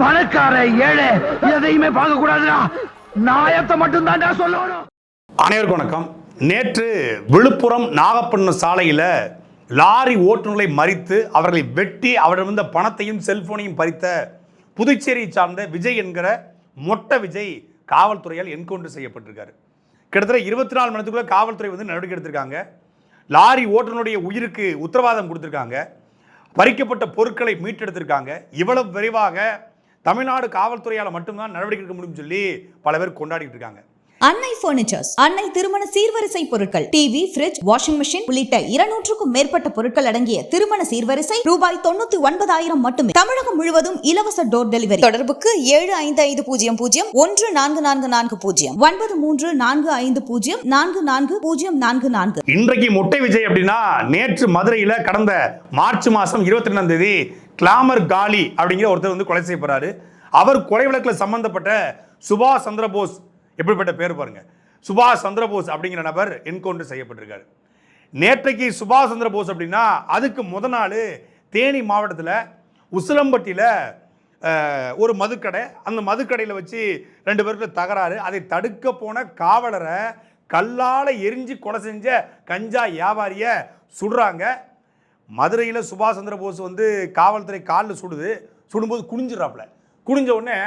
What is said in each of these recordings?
பணக்கார ஏழை எதையுமே பார்க்க கூடாதுடா நாயத்தை மட்டும் தான்டா சொல்லணும். அனைவருக்கும் வணக்கம். நேற்று விழுப்புரம் நாகப்பட்டினம் சாலையில் லாரி ஓட்டுநர்களை மறித்து அவர்களை வெட்டி அவரிடமிருந்த பணத்தையும் செல்போனையும் பறித்த புதுச்சேரியை சார்ந்த விஜய் என்கிற மொட்டை விஜய் காவல்துறையால் என்கவுண்டர் செய்யப்பட்டிருக்காரு. கிட்டத்தட்ட இருபத்தி நாலு மணி காவல்துறை வந்து நடவடிக்கை எடுத்திருக்காங்க. லாரி ஓட்டுநருடைய உயிருக்கு உத்தரவாதம் கொடுத்துருக்காங்க. பறிக்கப்பட்ட பொருட்களை மீட்டெடுத்திருக்காங்க. இவ்வளவு விரைவாக தமிழ்நாடு காவல்துறையால் மட்டும்தான் நடவடிக்கை எடுக்க முடியும்னு சொல்லி பல பேர் கொண்டாடிட்டு இருக்காங்க. அன்னை பர்னிச்சர்ஸ் அன்னை திருமண சீர்வரிசை பொருட்கள் டிவி ஃபிரிட்ஜ் வாஷிங் மெஷின் உள்ளிட்ட இருநூற்றுக்கும் மேற்பட்ட பொருட்கள் அடங்கிய திருமண சீர்வரிசை ரூபாய் தொண்ணூத்தி ஒன்பதாயிரம் மட்டுமே. தமிழகம் முழுவதும் இலவச டோர் டெலிவரி தொடர்புக்கு ஏழு ஐந்து ஐந்து பூஜ்ஜியம் பூஜ்ஜியம் ஒன்று நான்கு நான்கு நான்கு பூஜ்ஜியம் ஒன்பது மூன்று நான்கு ஐந்து பூஜ்ஜியம் நான்கு நான்கு பூஜ்ஜியம் நான்கு நான்கு. இன்றைக்கு முட்டை விஜய் அப்படின்னா நேற்று மதுரையில் கடந்த மார்ச் மாதம் இருபத்தி ரெண்டாம் தேதி கிளாமர் காலி அப்படிங்கிற ஒருத்தர் வந்து கொலை செய்யப்படுறாரு அவர் கொலை வழக்கில் சம்பந்தப்பட்ட சுபாஷ் சந்திரபோஸ் எப்படிப்பட்ட பேர் பாருங்க. சுபாஷ் சந்திரபோஸ் அப்படிங்கிற நபர் என்கவுண்டர் செய்யப்பட்டிருக்காரு. நேற்றைக்கு சுபாஷ் சந்திரபோஸ் அப்படின்னா அதுக்கு முத நாள் தேனி மாவட்டத்தில் உசிலம்பட்டியில் ஒரு மதுக்கடை அந்த மதுக்கடையில் வச்சு ரெண்டு பேருக்கு தகராறு. அதை தடுக்க போன காவலரை கல்லால் எரிஞ்சு கொலை செஞ்ச கஞ்சா வியாபாரியை சுடுறாங்க. மதுரையில் சுபாஷ் சந்திர போஸ் வந்து காவல்துறை காலில் சுடுது சுடும்போது குனிஞ்சிடறாப்புல. குனிஞ்ச உடனே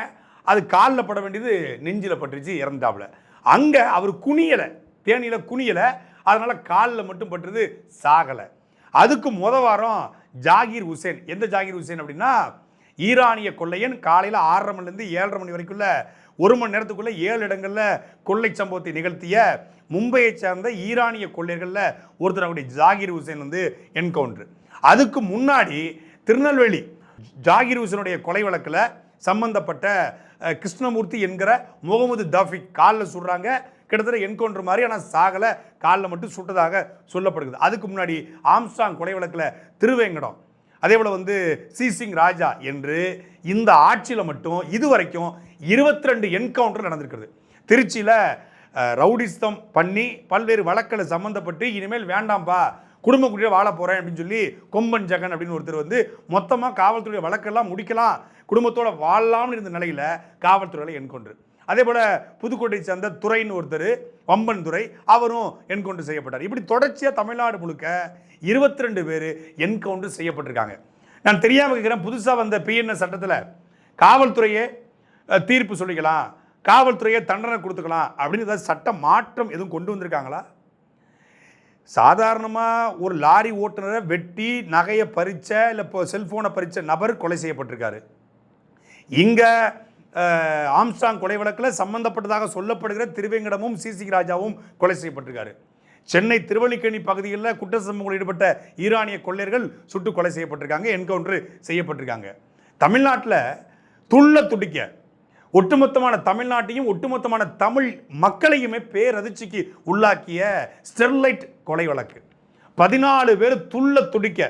அது காலில் பட வேண்டியது நெஞ்சில் பட்டுருச்சு இறந்தாப்புல அங்கே அவர் குனியலை தேனியில் குனியலை அதனால் காலில் மட்டும் பட்டுறது சாகலை. அதுக்கு முத வாரம் ஜாகீர் ஹுசேன் எந்த ஜாகீர் ஹுசேன் அப்படின்னா ஈரானிய கொள்ளையன் காலையில் ஆறரை மணிலேருந்து ஏழரை மணி வரைக்குள்ள ஒரு மணி நேரத்துக்குள்ளே ஏழு இடங்களில் கொள்ளை சம்பவத்தை நிகழ்த்திய மும்பையை சேர்ந்த ஈரானிய கொள்ளையர்களில் ஒருத்தர் அவருடைய ஜாகிர் ஹுசேன் வந்து என்கவுண்டர். அதுக்கு முன்னாடி திருநெல்வேலி ஜாகிர் ஹுசேனுடைய கொலை வழக்கில் சம்பந்தப்பட்ட கிருஷ்ணமூர்த்தி என்கிற முகமது தஃபிக் காலில் சுடுறாங்க. கிட்டத்தட்ட என்கவுண்டர் மாதிரி ஆனால் சாகலை காலில் மட்டும் சுட்டதாக சொல்லப்படுகிறது. அதுக்கு முன்னாடி ஆம்ஸ்டாங் கொலை வழக்கில் திருவேங்கடம் அதே போல் வந்து சி சிங் ராஜா என்று இந்த ஆட்சியில் மட்டும் இதுவரைக்கும் இருபத்தி ரெண்டு என்கவுண்டர் நடந்திருக்கிறது. திருச்சியில் ரவுடிஸ்தம் பண்ணி பல்வேறு வழக்கில் சம்மந்தப்பட்டு இனிமேல் வேண்டாம்ப்பா குடும்ப குடியே வாழ போகிறேன் அப்படின்னு சொல்லி கொம்பன் ஜெகன் அப்படின்னு ஒருத்தர் வந்து மொத்தமாக காவல்துறை வழக்கெல்லாம் முடிக்கலாம் குடும்பத்தோடு வாழலாம்னு இருந்த நிலையில் காவல்துறையில் என்கொண்டு அதே போல் புதுக்கோட்டை சேர்ந்த துறைன்னு ஒருத்தர் வம்பன் துறை அவரும் என்கவுண்டர் செய்யப்பட்டார். இப்படி தொடர்ச்சியாக தமிழ்நாடு முழுக்க இருபத்தி ரெண்டு பேர் என்கவுண்டர் செய்யப்பட்டிருக்காங்க. நான் தெரியாமல் கேட்குறேன் புதுசாக வந்த பிஎன்எஸ் சட்டத்தில் காவல்துறையே தீர்ப்பு சொல்லிக்கலாம் காவல்துறையை தண்டனை கொடுத்துக்கலாம் அப்படின்னு ஏதாவது சட்ட மாற்றம் எதுவும் கொண்டு வந்திருக்காங்களா? சாதாரணமாக ஒரு லாரி ஓட்டுநரை வெட்டி நகையை பறித்த இல்லை இப்போ செல்ஃபோனை பறிச்ச நபர் கொலை செய்யப்பட்டிருக்காரு. இங்கே ஆம்ஸ்டாங் கொலை வழக்கில் சம்பந்தப்பட்டதாக சொல்லப்படுகிற திருவேங்கடமும் சிசி ராஜாவும் கொலை செய்யப்பட்டிருக்காரு. சென்னை திருவல்லிக்கேணி பகுதிகளில் குற்ற சம்பவங்கள் ஈடுபட்ட ஈரானிய கொள்ளையர்கள் சுட்டு கொலை செய்யப்பட்டிருக்காங்க என்கவுண்டர் செய்யப்பட்டிருக்காங்க. தமிழ்நாட்டில் துள்ள துடிக்க ஒட்டுமொத்தமான தமிழ்நாட்டையும் ஒட்டுமொத்தமான தமிழ் மக்களையுமே பேரதிர்ச்சிக்கு உள்ளாக்கிய ஸ்டெர்லைட் கொலை வழக்கு. பதினாலு பேர் துள்ள துடிக்க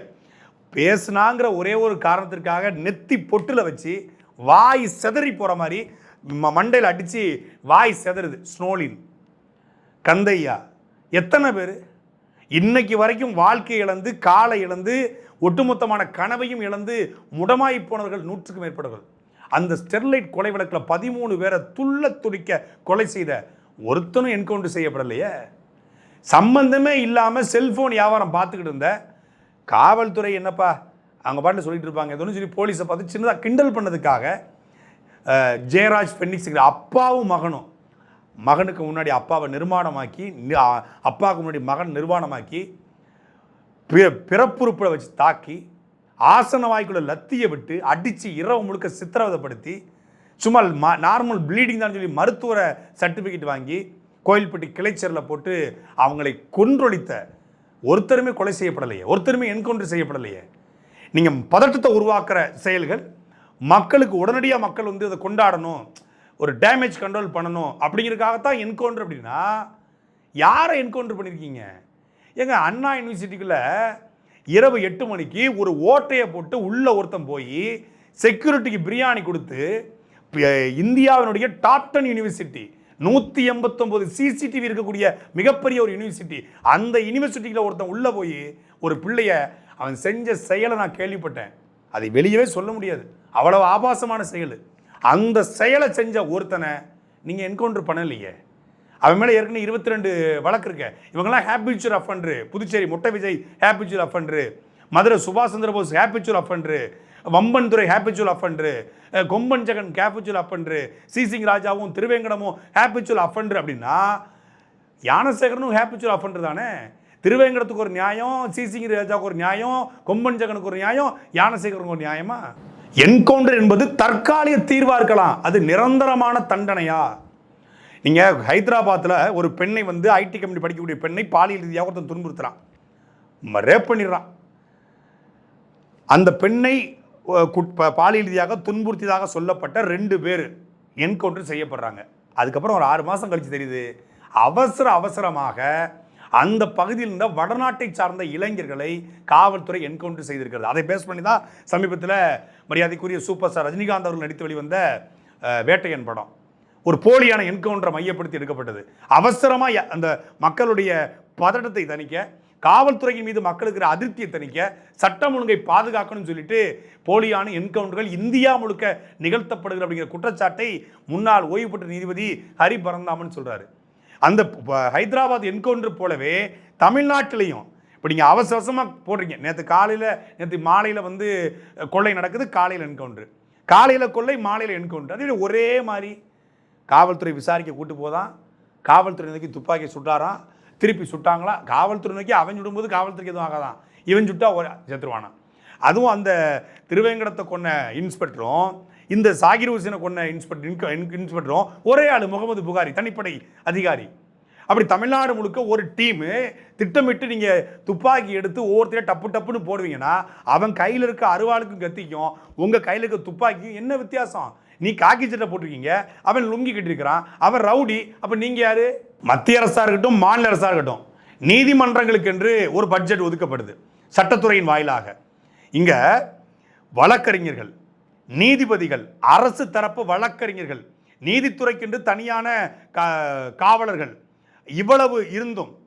பேசுனாங்கிற ஒரே ஒரு காரணத்திற்காக நெத்தி பொட்டில் வச்சு வாய் செதறி போகிற மாதிரி ம- மண்டையில் அடித்து வாய் செதறுது. ஸ்னோலின். கந்தையா. எத்தனை பேர்? இன்னைக்கு வரைக்கும் வாழ்க்கை இழந்து காலை இழந்து ஒட்டுமொத்தமான கனவையும் இழந்து முடமாய் போனவர்கள் நூற்றுக்கும் மேற்பட்டவர்கள். அந்த ஸ்டெர்லைட் கொலை வழக்கில் பதிமூணு பேரை துள்ள துடிக்க கொலை செய்த ஒருத்தனும் என்கவுண்டர் செய்யப்படலையே. சம்பந்தமே இல்லாமல் செல்ஃபோன் வியாபாரம் பார்த்துக்கிட்டு இருந்த காவல்துறை என்னப்பா? அவங்க பாட்டு சொல்லிட்டு இருப்பாங்க. எதுவும் சொல்லி போலீஸை பார்த்து சின்னதாக கிண்டல் பண்ணதுக்காக ஜெயராஜ் ஃபென்னிக்ஸ் அப்பாவும் மகனும் மகனுக்கு முன்னாடி அப்பாவை நிர்மாணமாக்கி அப்பாவுக்கு முன்னாடி மகன் நிர்வாணமாக்கி பி- பிறப்புறுப்பில் வச்சு தாக்கி ஆசன வாய்க்குள்ள லத்தியை விட்டு அடித்து இரவு முழுக்க சித்திரவதைப்படுத்தி சும்மா ம நார்மல் ப்ளீடிங் தான் சொல்லி மருத்துவரை சர்டிஃபிகேட் வாங்கி கோயில்பட்டி கிளைச்சரில் போட்டு அவங்களை கொன்றொழித்த ஒருத்தருமே கொலை செய்யப்படலையே ஒருத்தருமே என்கவுண்டர் செய்யப்படலையே நீங்கள் பதட்டத்தை உருவாக்குற செயல்கள் மக்களுக்கு உடனடியாக மக்கள் வந்து இதை கொண்டாடணும் ஒரு டேமேஜ் கண்ட்ரோல் பண்ணணும் அப்படிங்கிறதுக்காகத்தான் என்கவுண்டர் அப்படின்னா யாரை என்கவுண்டர் பண்ணியிருக்கீங்க ஏங்க அண்ணா யூனிவர்சிட்டிக்குள்ளே இரவு எட்டு மணிக்கு ஒரு ஓட்டையை போட்டு உள்ள ஒருத்தன் போய் செக்யூரிட்டிக்கு பிரியாணி கொடுத்து இந்தியாவினுடைய டாப்டன் யூனிவர்சிட்டி நூற்றி எண்பத்தொம்போது சிசிடிவி இருக்கக்கூடிய மிகப்பெரிய ஒரு யூனிவர்சிட்டி அந்த யூனிவர்சிட்டியில் ஒருத்தன் உள்ளே போய் ஒரு பிள்ளைய அவன் செஞ்ச செயலை நான் கேள்விப்பட்டேன். அதை வெளியவே சொல்ல முடியாது. அவ்வளவு ஆபாசமான செயல். அந்த செயலை செஞ்ச ஒருத்தனை நீங்கள் என்கவுண்டர் பண்ணலையே. அவன் மேலே ஏற்கனவே இருபத்தி ரெண்டு வழக்கு இருக்கு. இவங்கெல்லாம் ஹேப்பிச்சூர் அஃபண்டரு புதுச்சேரி முட்டை விஜய் ஹேப்பிச்சூர் அஃபன்ரு மதுரை சுபாஷ் சந்திர போஸ் ஹேப்பிச்சூர் அஃபண்டரு வம்பன் துறை ஹேப்பிச்சூல் அஃபண்டரு கொம்பன் ஜெகன் ஹேப்பிச்சூல் அஃபண்டரு சிசிங் ராஜாவும் திருவேங்கடமும் ஹேப்பிச்சூல் அஃபண்டர் அப்படின்னா யானசேகரனும் ஹேப்பிச்சூல் அஃபண்டர் தானே. திருவேங்கடத்துக்கு ஒரு நியாயம் சிசிங் ராஜாவுக்கு ஒரு நியாயம் கொம்பன் ஜெகனுக்கு ஒரு நியாயம் யானசேகருக்கு ஒரு நியாயமா? என்கவுண்டர் என்பது தற்காலிக தீர்வாக இருக்கலாம். அது நிரந்தரமான தண்டனையா? நீங்கள் ஹைதராபாத்தில் ஒரு பெண்ணை வந்து ஐடி கம்பெனி படிக்கக்கூடிய பெண்ணை பாலியல் ரீதியாக ஒருத்தன் துன்புறுத்துகிறான் ரேப் பண்ணிடுறான். அந்த பெண்ணை குட்- ப- பாலியல் ரீதியாக துன்புறுத்தியதாக சொல்லப்பட்ட ரெண்டு பேர் என்கவுண்டர் செய்யப்படுறாங்க. அதுக்கப்புறம் ஒரு ஆறு மாதம் கழித்து தெரியுது. அவசர அவசரமாக அந்த பகுதியில் இருந்த வடநாட்டை சார்ந்த இளைஞர்களை காவல்துறை என்கவுண்டர் செய்திருக்கிறது. அதை பேஸ் பண்ணி தான் சமீபத்தில் மரியாதைக்குரிய சூப்பர் ஸ்டார் ரஜினிகாந்த் அவர்கள் நடித்து வெளிவந்த வேட்டையன் படம். ஒரு போலியான என்கவுண்டரை மையப்படுத்தி எடுக்கப்பட்டது. அவசரமாக அந்த மக்களுடைய பதட்டத்தை தணிக்க காவல்துறையின் மீது மக்களுக்கு அதிருப்தியை தணிக்க சட்டம் ஒழுங்கை பாதுகாக்கணும்னு சொல்லிட்டு போலியான என்கவுண்டர்கள் இந்தியா முழுக்க நிகழ்த்தப்படுகிற அப்படிங்கிற குற்றச்சாட்டை முன்னாள் ஓய்வு பெற்ற நீதிபதி ஹரி பரந்தாமன் சொல்கிறாரு அந்த ஹைதராபாத் என்கவுண்டர் போலவே தமிழ்நாட்டிலையும் இப்போ நீங்கள் அவசர அவசரமாக போடுறீங்க. நேற்று காலையில் நேற்று மாலையில் வந்து கொள்ளை நடக்குது காலையில் என்கவுண்டர். காலையில் கொள்ளை மாலையில் என்கவுண்டர். அது ஒரே மாதிரி. காவல்துறை விசாரிக்க கூட்டு போதான் காவல்துறை நோக்கி துப்பாக்கி சுட்டாராம் திருப்பி சுட்டாங்களா காவல்துறை நோக்கி அவன் சுடும்போது காவல்துறைக்கு எதுவும் ஆகாதான் இவன் சுட்டா ஒரு செத்துருவானா? அதுவும் அந்த திருவேங்கடத்தை கொண்ட இன்ஸ்பெக்டரும் இந்த சாகிர் ஹுசேனை கொண்ட இன்ஸ்பெக்டர் இன்ஸ்பெக்டரும் ஒரே ஆள் முகமது புகாரி தனிப்படை அதிகாரி. அப்படி தமிழ்நாடு முழுக்க ஒரு டீமு திட்டமிட்டு நீங்கள் துப்பாக்கி எடுத்து ஒவ்வொருத்தரையும் டப்பு டப்புன்னு போடுவீங்கன்னா அவன் கையில் இருக்க அருவாளுக்கும் கத்திக்கும் உங்கள் கையில் இருக்க துப்பாக்கியும் என்ன வித்தியாசம்? நீ காக்கி சட்டை போட்டிருக்கீங்க அவன் லுங்கி கட்டிருக்கிறான் அவன் ரவுடி அப்போ நீங்கள் யார்? மத்திய அரசாக இருக்கட்டும் மாநில அரசாக இருக்கட்டும் நீதிமன்றங்களுக்கென்று ஒரு பட்ஜெட் ஒதுக்கப்படுது சட்டத்துறையின் வாயிலாக. இங்கே வழக்கறிஞர்கள் நீதிபதிகள் அரசு தரப்பு வழக்கறிஞர்கள் நீதித்துறைக்கென்று தனியான கா- காவலர்கள் இவ்வளவு இருந்தும்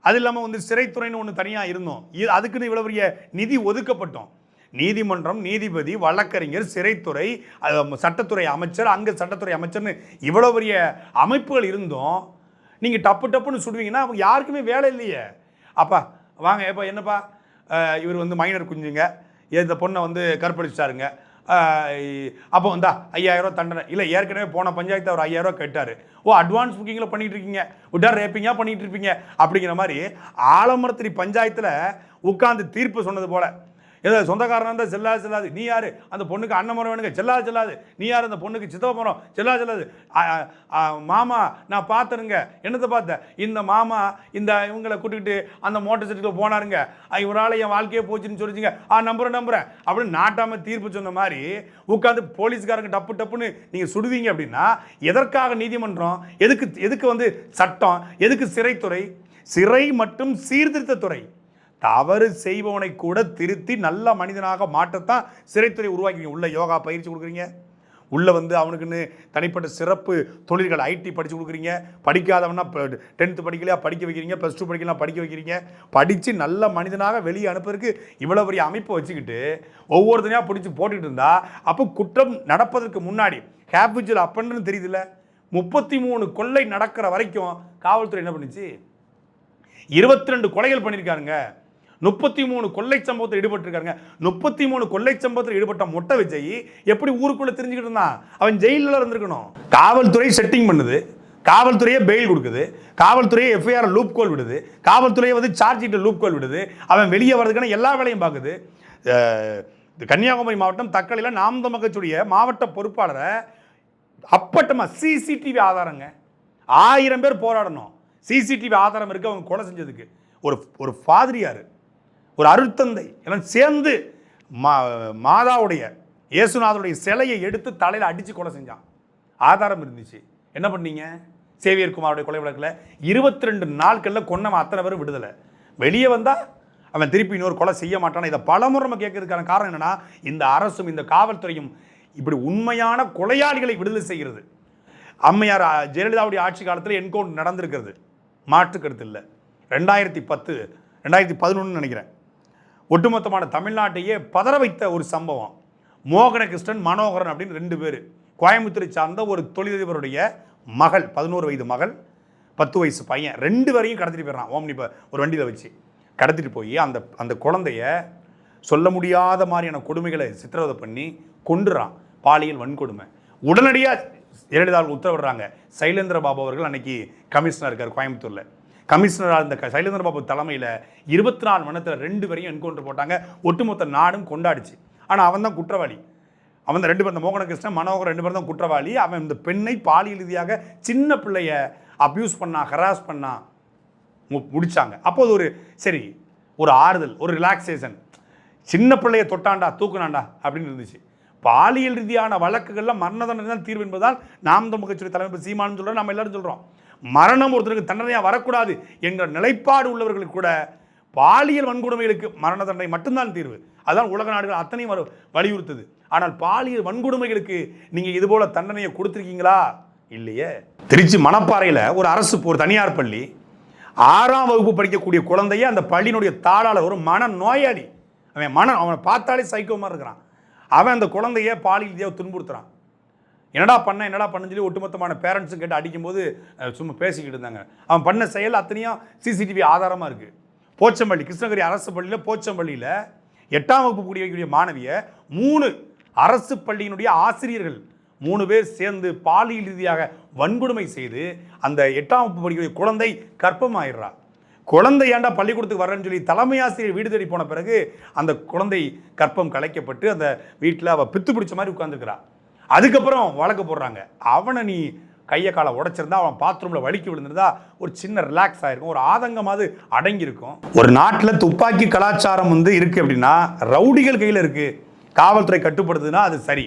அது இல்லாமல் வந்து சிறைத்துறைன்னு ஒன்று தனியாக இருந்தோம். அதுக்குன்னு இவ்வளவு பெரிய நிதி ஒதுக்கப்பட்டோம். நீதிமன்றம் நீதிபதி வழக்கறிஞர் சிறைத்துறை சட்டத்துறை அமைச்சர் அங்கே சட்டத்துறை அமைச்சர்னு இவ்வளோ பெரிய அமைப்புகள் இருந்தும். நீங்கள் டப்பு டப்புன்னு சுடுவீங்கன்னா அவங்க யாருக்குமே வேலை இல்லையே. அப்பா வாங்க ஏப்பா என்னப்பா? இவர் வந்து மைனர் குஞ்சுங்க. இந்த பொண்ணை வந்து கற்பழிச்சிட்டாருங்க. அப்போ வந்தா ஐயாயிரம் தண்டனை. இல்லை ஏற்கனவே போன பஞ்சாயத்து அவர் ஐயாயிரம் கேட்டார். ஓ அட்வான்ஸ் புக்கிங்கில் பண்ணிகிட்டு இருக்கீங்க விட்டா ரேப்பிங்காக பண்ணிகிட்டு இருப்பீங்க அப்படிங்கிற மாதிரி ஆலமரத்திரி பஞ்சாயத்தில் உட்காந்து தீர்ப்பு சொன்னது போல். ஏதோ சொந்தக்காரனாக இருந்தால் செல்லாது செல்லாது. நீ யார்? அந்த பொண்ணுக்கு அண்ணன் மரம் வேணுங்க. செல்லாது செல்லாது. நீ யார்? அந்த பொண்ணுக்கு சித்தப்ப மரம். செல்லாது. செல்லாது மாமா நான் பார்த்தனுங்க என்னத்தை பார்த்தேன் இந்த மாமா இந்த இவங்களை கூட்டிக்கிட்டு அந்த மோட்டர் சைக்கிளில் போனாருங்க. இவரால் என் வாழ்க்கையே போச்சுன்னு சொல்லிச்சுங்க. ஆ நம்புறேன் நம்புறேன். அப்படின்னு நாட்டாமல் தீர்ப்பு சொன்ன மாதிரி உட்காந்து போலீஸ்காரங்க டப்பு டப்புன்னு நீங்கள் சுடுவீங்க அப்படின்னா எதற்காக நீதிமன்றம் எதுக்கு எதுக்கு வந்து சட்டம் எதுக்கு சிறைத்துறை? சிறை மற்றும் சீர்திருத்தத்துறை. தவறு செய்பவனை கூட திருத்தி நல்ல மனிதனாக மாற்றத்தான் சிறைத்துறை உருவாக்கிங்க உள்ள யோகா பயிற்சி கொடுக்குறீங்க. உள்ளே வந்து அவனுக்குன்னு தனிப்பட்ட சிறப்பு தொழில்கள் ஐடி படித்து கொடுக்குறீங்க. படிக்காதவனா டென்த்து படிக்கலையா படிக்க வைக்கிறீங்க. ப்ளஸ் டூ படிக்கலாம் படிக்க வைக்கிறீங்க. படித்து நல்ல மனிதனாக வெளியே அனுப்புறதுக்கு இவ்வளோ பெரிய அமைப்பை வச்சுக்கிட்டு ஒவ்வொருத்தனையாக பிடிச்சி போட்டுக்கிட்டு இருந்தா அப்போ குற்றம் நடப்பதற்கு முன்னாடி ஹேபிச்சுவல் அப்பன்னு தெரியுதுல்ல? முப்பத்தி மூணு கொள்ளை நடக்கிற வரைக்கும் காவல்துறை என்ன பண்ணுச்சு? இருபத்தி ரெண்டு கொலைகள் பண்ணியிருக்காருங்க முப்பத்தி மூணு கொள்ளை சம்பவத்தில் ஈடுபட்டிருக்காருங்க. முப்பத்தி மூணு கொள்ளை சம்பவத்தில் ஈடுபட்ட மொட்டை விஜய் எப்படி ஊருக்குள்ளே தெரிஞ்சுக்கிட்டு இருந்தான்? அவன் ஜெயிலில் இருந்திருக்கணும். காவல்துறை செட்டிங் பண்ணுது. காவல்துறையே பெயில் கொடுக்குது. காவல்துறையே எஃப்ஐஆர் லூப் கோல் விடுது. காவல்துறையை வந்து சார்ஜ் ஷீட்டில் லூப் கோல் விடுது. அவன் வெளியே வர்றதுக்கான எல்லா வேலையும் பார்க்குது. கன்னியாகுமரி மாவட்டம் தக்கலையில் நாம் தமக்கச்சுடைய மாவட்ட பொறுப்பாளரை அப்பட்டமாக சிசிடிவி ஆதாரங்க. ஆயிரம் பேர் போராடணும். சிசிடிவி ஆதாரம் இருக்கு அவங்க கொலை செஞ்சதுக்கு. ஒரு ஒரு ஃபாதிரியார் ஒரு அருட்தந்தை. எல்லாம் சேர்ந்து மா மாதாவுடைய இயேசுநாதருடைய சிலையை எடுத்து தலையில் அடித்து கொலை செஞ்சான். ஆதாரம் இருந்துச்சு. என்ன பண்ணீங்க? சேவியர் குமாருடைய கொலை வழக்கில் இருபத்தி ரெண்டு நாட்களில் கொன்னவன் அத்தனை பேரும் விடுதலை. வெளியே வந்தால் அவன் திருப்பி இன்னொரு கொலை செய்ய மாட்டான். இதை பலமுறை நம்ம கேட்கறதுக்கான காரணம் என்னென்னா இந்த அரசும் இந்த காவல்துறையும் இப்படி உண்மையான கொலையாளிகளை விடுதலை செய்கிறது. அம்மையார் ஜெயலலிதாவுடைய ஆட்சி காலத்தில் என்கவுண்டர் நடந்திருக்கிறது. மாற்று கருத்து இல்லை. ரெண்டாயிரத்தி பத்து ரெண்டாயிரத்தி பதினொன்று நினைக்கிறேன். ஒட்டுமொத்தமான தமிழ்நாட்டையே பதற வைத்த ஒரு சம்பவம். மோகன கிருஷ்ணன் மனோகரன் அப்படின்னு ரெண்டு பேர். கோயம்புத்தூரை சார்ந்த ஒரு தொழிலதிபருடைய மகள் பதினோரு வயது மகள் பத்து வயசு பையன். ரெண்டு வரையும் கடத்திட்டு போயிடுறான். ஓம்னி ஒரு வண்டியில் வச்சு. கடத்திட்டு போய் அந்த அந்த குழந்தைய சொல்ல முடியாத மாதிரியான கொடுமைகளை சித்திரவதை பண்ணி கொண்டுறான் பாலியல் வன்கொடுமை. உடனடியாக ஜெயலலிதா உத்தரவிடுறாங்க. சைலேந்திர பாபு அவர்கள் அன்னைக்கு கமிஷனர் இருக்கார் கோயம்புத்தூரில். கமிஷனராக இருந்த க- சைலேந்திர பாபு தலைமையில் இருபத்தி நாலு மணி நேரத்தில் ரெண்டு பேரையும் என்கவுண்டர் போட்டாங்க. ஒட்டுமொத்த நாடும் கொண்டாடிச்சு. ஆனால் அவன் தான் குற்றவாளி. அவன் ரெண்டு பேர் மோகன மோகனகிருஷ்ணன் மனோகர் ரெண்டு பேரும் தான் குற்றவாளி. அவன் இந்த பெண்ணை பாலியல் ரீதியாக சின்ன பிள்ளைய அப்யூஸ் பண்ணா ஹராஸ் பண்ணா மு- முடிச்சாங்க. அப்போது ஒரு சரி ஒரு ஆறுதல் ஒரு ரிலாக்ஸேஷன் சின்ன பிள்ளைய தொட்டாண்டா தூக்குனாண்டா அப்படின்னு இருந்துச்சு. பாலியல் ரீதியான வழக்குகளில் மரண தண்டனை தான் தீர்வு என்பதால் நாம் தமிழ் கட்சியுடைய தலைவர் சீமானு சொல்கிறோம் நம்ம எல்லாரும் சொல்கிறோம் மரணம் ஒருத்தருக்கு தண்டனையாக வரக்கூடாது என்ற நிலைப்பாடு உள்ளவர்களுக்கு கூட பாலியல் வன்கொடுமைகளுக்கு மரண தண்டனை மட்டும்தான் தீர்வு. அதான் உலக நாடுகள் அத்தனையும் வரு- வலியுறுத்துது. ஆனால் பாலியல் வன்கொடுமைகளுக்கு நீங்கள் இதுபோல் தண்டனையை கொடுத்துருக்கீங்களா? இல்லையே. திருச்சி மணப்பாறையில் ஒரு அரசு ஒரு தனியார் பள்ளி ஆறாம் வகுப்பு படிக்கக்கூடிய குழந்தைய அந்த பள்ளியினுடைய தாளாளர் ஒரு மன நோயாளி அவன் மன அவனை பார்த்தாலே சைக்கோ மாதிரி இருக்கிறான். அவன் அந்த குழந்தைய பாலியல் துன்புறுத்துறான். என்னடா பண்ண என்னடா பண்ணன்னு சொல்லி ஒட்டுமொத்தமான பேரண்ட்ஸும் கேட்டு அடிக்கும்போது சும்மா பேசிக்கிட்டு இருந்தாங்க. அவன் பண்ண செயல் அத்தனையும் சிசிடிவி ஆதாரமாக இருக்குது போச்சம்பள்ளி கிருஷ்ணகிரி அரசு பள்ளியில் போச்சம்பள்ளியில் எட்டாம் வகுப்பு கூடிய மாணவியை மூணு அரசு பள்ளியினுடைய ஆசிரியர்கள் மூணு பேர் சேர்ந்து பாலியல் ரீதியாக வன்கொடுமை செய்து அந்த எட்டாம் வகுப்பு படிக்கக்கூடிய குழந்தை கர்ப்பமாயிடுறா குழந்தை ஏன்டா பள்ளிக்கூடத்துக்கு வரேன்னு சொல்லி தலைமை ஆசிரியர் வீடு தேடி போன பிறகு அந்த குழந்தை கற்பம் கலைக்கப்பட்டு அந்த வீட்டில் அவள் பித்து பிடிச்ச மாதிரி உட்காந்துருக்கிறாள் அதுக்கப்புறம் வழக்கு போடுறாங்க. அவனை நீ கையை காலை உடைச்சிருந்தா அவன் பாத்ரூமில் வலிக்கு விழுந்திருந்தா ஒரு சின்ன ரிலாக்ஸ் ஆகிருக்கும் ஒரு ஆதங்கமாவது அடங்கியிருக்கும். ஒரு நாட்டில் துப்பாக்கி கலாச்சாரம் வந்து இருக்குது அப்படின்னா ரவுடிகள் கையில் இருக்குது காவல்துறை கட்டுப்படுத்துதுன்னா அது சரி.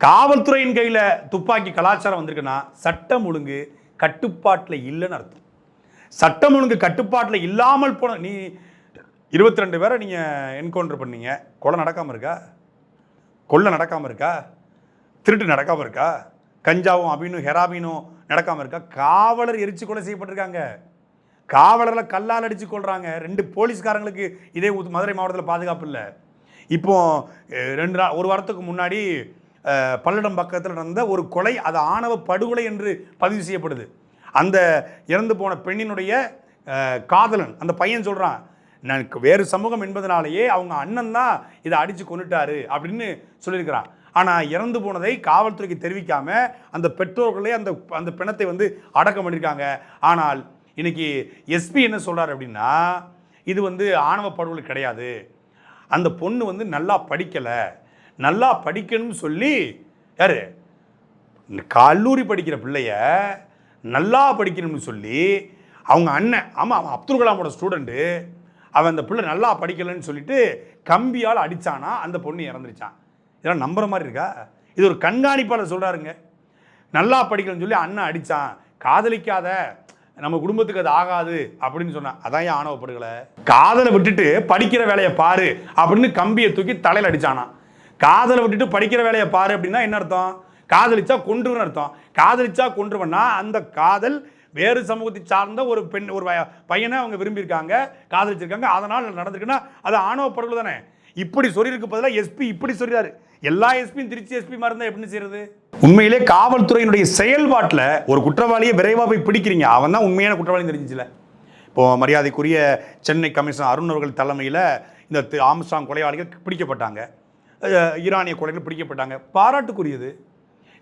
காவல்துறையின் கையில் துப்பாக்கி கலாச்சாரம் வந்திருக்குன்னா சட்டம் ஒழுங்கு கட்டுப்பாட்டில் இல்லைன்னு அர்த்தம். சட்டம் ஒழுங்கு கட்டுப்பாட்டில் இல்லாமல் போன நீ இருபத்தி ரெண்டு பேரை நீங்கள் என்கவுண்டர் பண்ணீங்க. கொலை நடக்காமல் இருக்கா? கொள்ளை நடக்காமல் இருக்கா? திருட்டு நடக்காமல் இருக்கா? கஞ்சாவும் அபினும் ஹெராபினும் நடக்காமல் இருக்கா? காவலர் எரிச்சு கொலை செய்யப்பட்டிருக்காங்க. காவலரில் கல்லால் அடித்து கொள்கிறாங்க ரெண்டு போலீஸ்காரங்களுக்கு இதே மதுரை மாவட்டத்தில் பாதுகாப்பு இல்லை. இப்போ ரெண்டு நாள் ஒரு வாரத்துக்கு முன்னாடி பல்லடம் பக்கத்தில் நடந்த ஒரு கொலை அது ஆணவ படுகொலை என்று பதிவு செய்யப்படுது. அந்த இறந்து போன பெண்ணினுடைய காதலன் அந்த பையன் சொல்கிறான் நான் வேறு சமூகம் என்பதனாலேயே அவங்க அண்ணன் தான் இதை அடித்து கொண்டுட்டாரு அப்படின்னு சொல்லியிருக்கிறான். ஆனால் இறந்து போனதை காவல்துறைக்கு தெரிவிக்காமல் அந்த பெற்றோர்களே அந்த அந்த பிணத்தை வந்து அடக்கம் பண்ணியிருக்காங்க ஆனால் இன்னைக்கு எஸ்பி என்ன சொல்கிறார் அப்படின்னா இது வந்து ஆணவ படுகொலை கிடையாது. அந்த பொண்ணு வந்து நல்லா படிக்கலை. நல்லா படிக்கணும்னு சொல்லி யாரு? இந்த கல்லூரி படிக்கிற பிள்ளைய நல்லா படிக்கணும்னு சொல்லி அவங்க அண்ணன் ஆமாம் அவன் அப்துல் கலாமோட ஸ்டூடெண்ட்டு. அவன் அந்த பிள்ளை நல்லா படிக்கலைன்னு சொல்லிட்டு கம்பியால் அடிச்சானா அந்த பொண்ணு இறந்துருச்சான். இதெல்லாம் நம்புற மாதிரி இருக்கா? இது ஒரு கண்காணிப்பாளர் சொல்கிறாருங்க நல்லா படிக்கணும்னு சொல்லி அண்ணன் அடிச்சான். காதலிக்காத நம்ம குடும்பத்துக்கு அது ஆகாது அப்படின்னு சொன்னான். அதான் ஏன் ஆணவப்படுகளை காதலை விட்டுட்டு படிக்கிற வேலையை பாரு அப்படின்னு கம்பியை தூக்கி தலையில் அடிச்சானா காதலை விட்டுட்டு படிக்கிற வேலையை பாரு அப்படின்னா என்ன அர்த்தம்? காதலிச்சா கொன்றுன்னு அர்த்தம். காதலிச்சா கொன்றுவன்னா அந்த காதல் வேறு சமூகத்தை சார்ந்த ஒரு பெண் ஒரு வய- பையனை அவங்க விரும்பியிருக்காங்க காதலிச்சிருக்காங்க. அதனால் நடந்திருக்குன்னா அது ஆணவ படுகொலை தானே? இப்படி சொல்லியிருக்கு பதிலாக எஸ்பி இப்படி சொல்கிறாரு எல்லா எஸ்பியும் திருச்சி எஸ்பி மாதிரி இருந்தால் எப்படி செய்யறது? உண்மையிலே காவல்துறையினுடைய செயல்பாட்டில் ஒரு குற்றவாளியை விரைவாக போய் பிடிக்கிறீங்க. அவன் தான் உண்மையான குற்றவாளி தெரிஞ்சுல இப்போது மரியாதைக்குரிய சென்னை கமிஷனர் அருண் அவர்கள் தலைமையில் இந்த தி- ஆம்ஸ்டாங் கொலையாளிகள் பிடிக்கப்பட்டாங்க. ஈரானிய கொலைகள் பிடிக்கப்பட்டாங்க. பாராட்டுக்குரியது.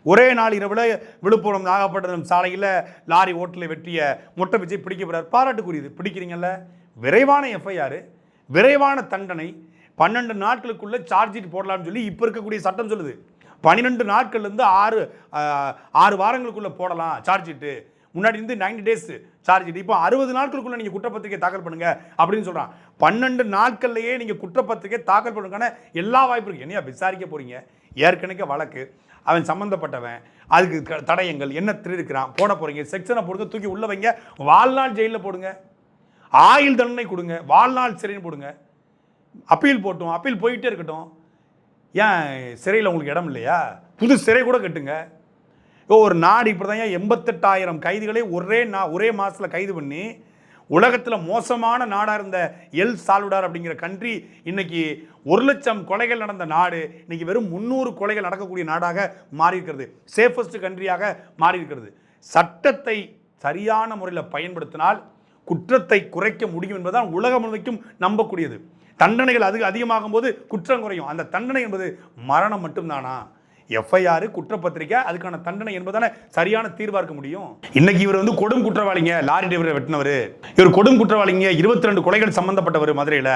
ஒரே நாள் இரவில் விழுப்புரம் நாகப்பட்டினம் சாலையில் லாரி ஓட்டலை வெட்டிய மொட்டை விஜய் பிடிக்கப்படுறார். பாராட்டுக்குரியது. பிடிக்கிறீங்கல்ல? விரைவான எஃப்ஐஆர் விரைவான தண்டனை பன்னெண்டு நாட்களுக்குள்ளே சார்ஜ் ஷீட் போடலாம்னு சொல்லி இப்போ இருக்கக்கூடிய சட்டம் சொல்லுது. பன்னிரெண்டு நாட்கள்லேருந்து ஆறு ஆறு வாரங்களுக்குள்ளே போடலாம் சார்ஜ் ஷீட்டு முன்னாடி இருந்து நைன்டி டேஸ் சார்ஜ் இப்போ அறுபது நாட்களுக்குள்ளே நீங்கள் குற்றப்பத்திரிக்கை தாக்கல் பண்ணுங்கள் அப்படின்னு சொல்கிறான் பன்னெண்டு நாட்கள்லையே நீங்கள் குற்றப்பத்திரிக்கை தாக்கல் பண்ணுறதுக்கான எல்லா வாய்ப்பு இருக்குது என்னையா விசாரிக்க போகிறீங்க ஏற்கனவே வழக்கு. அவன் சம்மந்தப்பட்டவன் அதுக்கு தடயங்கள். என்ன திருடுக்கிறான் போட போகிறீங்க செக்ஷனை போடுங்க தூக்கி உள்ள வைங்க. வாழ்நாள் ஜெயிலில் போடுங்க. ஆயுள் தண்டனை கொடுங்க. வாழ்நாள் சிறைன்னு போடுங்க. அப்பீல் போட்டோம் அப்பீல் போயிட்டே இருக்கட்டும். ஏன் சிறையில் உங்களுக்கு இடம் இல்லையா? புது சிறை கூட கட்டுங்க. இப்போ ஒரு நாடு இப்படி தான் எண்பத்தெட்டாயிரம் கைதிகளை ஒரே நா ஒரே மாதத்தில் கைது பண்ணி உலகத்தில் மோசமான நாடாக இருந்த எல் சால்வடார் அப்படிங்கிற கண்ட்ரி இன்னைக்கு ஒரு லட்சம் கொலைகள் நடந்த நாடு இன்னைக்கு வெறும் முந்நூறு கொலைகள் நடக்கக்கூடிய நாடாக மாறி இருக்கிறது சேஃபஸ்ட் கண்ட்ரியாக மாறி இருக்கிறது சட்டத்தை சரியான முறையில் பயன்படுத்தினால் குற்றத்தை குறைக்க முடியும் என்பதுதான் உலகம் முழுமைக்கும் நம்பக்கூடியது. தண்டனைகள் அதிக அதிகமாகும் போது குற்றம் குறையும். அந்த தண்டனை என்பது மரணம் மட்டும்தானா? எஃப்ஐஆர் குற்றப்பத்திரிக்கை அதுக்கான தண்டனை என்பதான சரியான தீர்வாக இருக்க முடியும்? இன்னைக்கு இவர் வந்து கொடும் குற்றவாளிங்க லாரி டிரைவரை வெட்டினவர். இவர் கொடும் குற்றவாளிங்க இருபத்தி ரெண்டு கொலைகள் சம்பந்தப்பட்டவர் மதுரையில்.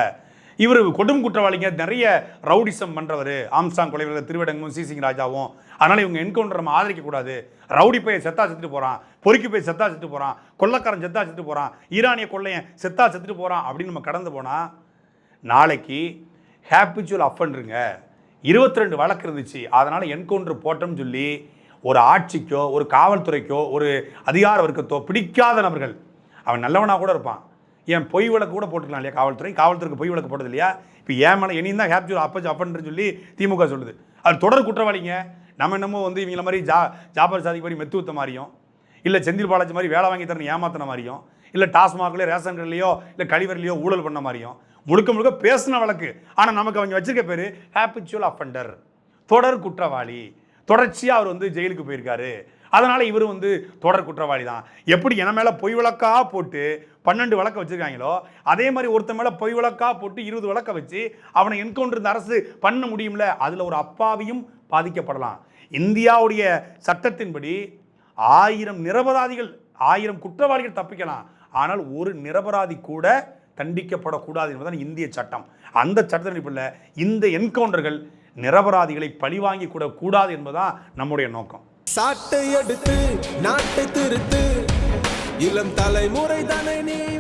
இவர் கொடும் குற்றவாளிங்க நிறைய ரவுடிசம் பண்ணுறவர் ஆம்சாங் கொலைவர்கள் திருவிடங்கும் சிசிங் ராஜாவும். அதனால் இவங்க என்கவுண்டர் நம்ம ஆதரிக்கக்கூடாது ரவுடி போய் செத்தா செத்துட்டு போகிறான் பொறுக்கி போய் செத்தா செத்துட்டு போகிறான் கொள்ளக்காரன் செத்தா செத்துட்டு போகிறான் ஈரானிய கொள்ளையன் செத்தா செத்துட்டு போகிறான் அப்படின்னு நம்ம கடந்து போனால் நாளைக்கு ஹேப்பிச்சுவல் அஃபன்றுங்க இருபத்தி ரெண்டு வழக்கு இருந்துச்சு. அதனால் என்கவுண்டர் போட்டோம்னு சொல்லி ஒரு ஆட்சிக்கோ ஒரு காவல்துறைக்கோ ஒரு அதிகார வர்க்கத்தோ பிடிக்காத நபர்கள். அவன் நல்லவனாக கூட இருப்பான். ஏன் பொய் வழக்கு கூட போட்டுக்கலாம் இல்லையா காவல்துறை? காவல்துறைக்கு பொய் வழக்கு போட்டது இல்லையா? இப்போ ஏன் மேலே இனி தான் ஹேப்ச்சுவல் அப்பச்சு அப்பன்று சொல்லி திமுக சொல்லுது. அது தொடர் குற்றவாளிங்க. நம்ம என்னமோ வந்து இவங்கள மாதிரி ஜா ஜாபர் சாதிக்கு மாதிரி மெத்து ஊத்த மாதிரியும் இல்லை செந்தில் பாலாஜி மாதிரி வேலை வாங்கி தரணும் ஏமாத்தின மாதிரியும் இல்லை டாஸ்மாக்லேயோ ரேஷன் கடையிலையோ இல்லை கழிவறையிலையோ ஊழல் பண்ண மாதிரியும் முழுக்க முழுக்க பேசின வழக்கு. ஆனால் நமக்கு அவங்க வச்சிருக்க பேர் ஹேபிச்சுவல் அஃபண்டர் தொடர் குற்றவாளி. தொடர்ச்சியாக அவர் வந்து ஜெயிலுக்கு போயிருக்காரு. அதனால் இவர் வந்து தொடர் குற்றவாளி தான். எப்படி என மேலே பொய் விளக்கா போட்டு பன்னெண்டு வழக்க வச்சுருக்காங்களோ அதே மாதிரி ஒருத்தன் மேலே பொய் விளக்கா போட்டு இருபது வழக்க வச்சு அவனை என்கவுண்டர் இந்த அரசு பண்ண முடியும்ல அதில் ஒரு அப்பாவியும் பாதிக்கப்படலாம். இந்தியாவுடைய சட்டத்தின்படி ஆயிரம் நிரபராதிகள் ஆயிரம் குற்றவாளிகள் தப்பிக்கலாம். ஆனால் ஒரு நிரபராதி கூட தண்டிக்கப்படக்கூடாது என்பதுதான் இந்திய சட்டம். அந்த சட்டத்தின் அடிப்படையில் இந்த என்கவுண்டர்கள் நிரபராதிகளை பழிவாங்கி கூட கூடாது என்பதுதான் நம்முடைய நோக்கம். சாட்டை எடுத்து நாட்டை திருத்து இளம் தலைமுறை தானே நீ?